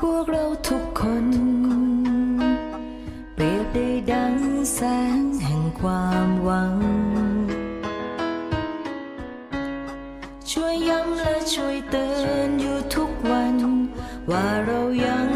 พวกเราทุกคน เปรียบได้ดังแสงแห่งความหวัง ช่วยย้ำและช่วยเตือนอยู่ทุกวัน ว่าเรายัง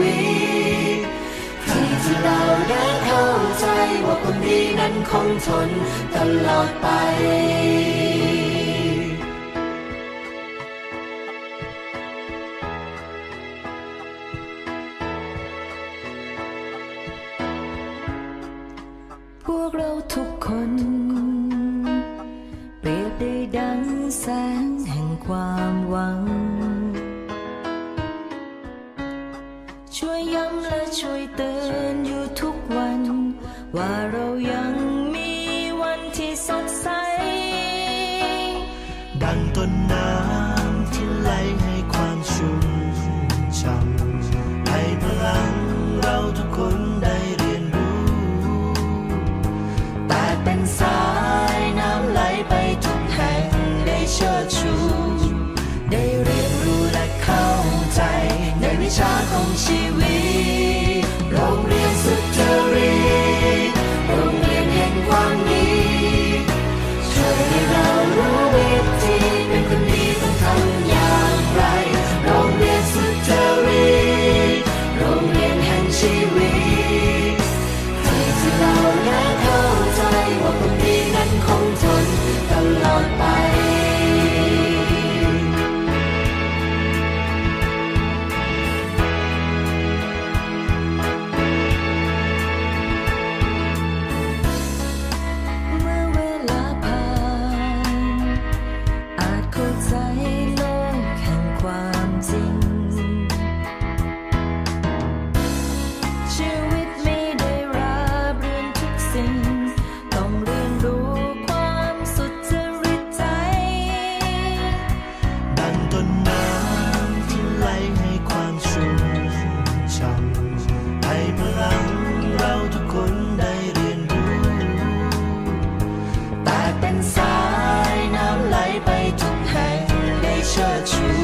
วิตที่ที่เราได้เข้าใจว่าคนดีนั้นคงทนตลอดไปพวกเราทุกคน ช่วยย้ำและช่วยเตือนอยู่ทุกวัน ว่าเรายัง ชีวิตไม่ได้รับเรื่อทุกสิ่ง ต้องเรียนรู้ความสุจริตใจ ดันต้นน้ำที่ไหลให้ความชุ่มช่ำให้พลังเราทุกคนได้เรียนรู้ แต่เป็นสายน้ำไหลไปทุกแห่งได้เชิดชู